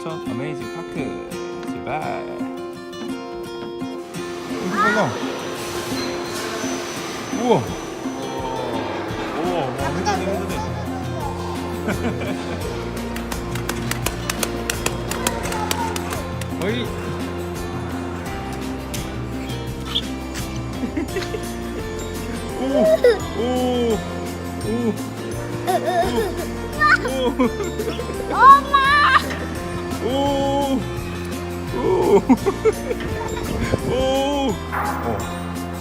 하천 어메이징 파크 출발. 어디 빨라? 우와. 우와. 우와. 회전해 회전해. 어이. 오. 오. 오. 오. 엄마! 오! 오! 어.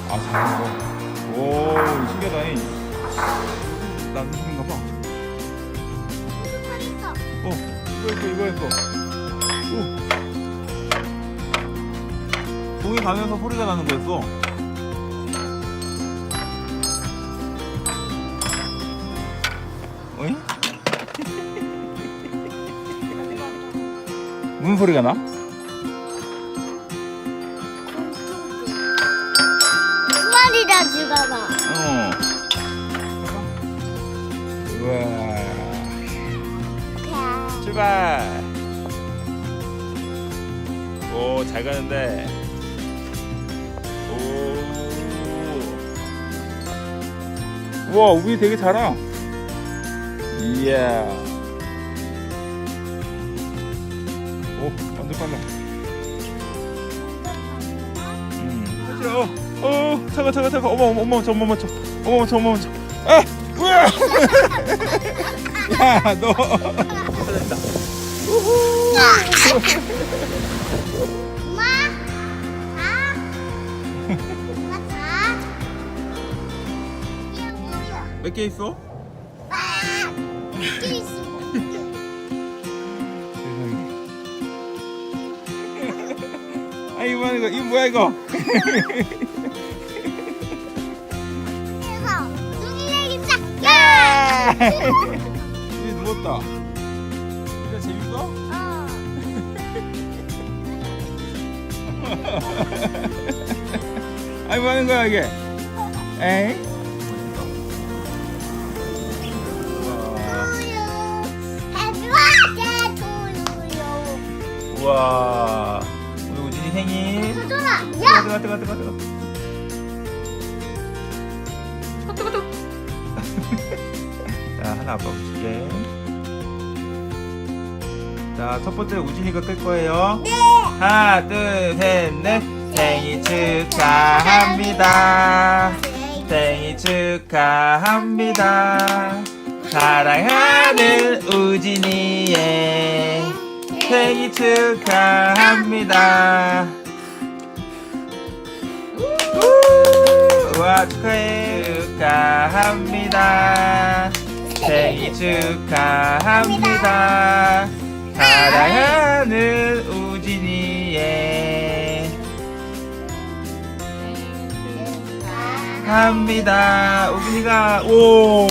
아, 잘하는 거. 오, 신기하다. 잉. 난 힘인가 봐. 어, 이거 했어, 이거 했어. 오. 공이 가면서 소리가 나는 거였어. 어이? 무슨 소리가 나? 다 죽어봐. 어. 우와. 출발. 오, 잘 가는데. 오. 우와, 우비 되게 잘하. 이야. 오, 완전 빨라. 음. 어, 어, 잠깐, 잠깐, 잠깐. 어머, 어머, 어머, 저, 어머, 저, 어머, 저, 어머, 저. 아, 우와. 야, 너. 찾았다. 엄마? 아? 엄마 자. 이게 뭐야? 몇개 있어? 아! 이게 있어. 세상에. 아, 이거 뭐야, 이거? 이거 뭐야, 이거? 이제 누웠다. 이제 재밌어? 어. 아니, 뭐 하는 거야, 이게? 에이? 우와. 우리 우진이 생일. 뜨거, 야. 뜨거, 뜨거, 뜨거, 뜨거. 뜨거, 나 아빠 붙일게. 자, 첫 번째 우진이가 끌 거예요. 네. 하나, 둘, 셋, 넷. 생일 축하합니다. 생일 축하합니다. 사랑하는 우진이의 생일 축하합니다. 우! 와 축하해 축하합니다. 사랑하는 우진이의 합니다. 우빈이가 오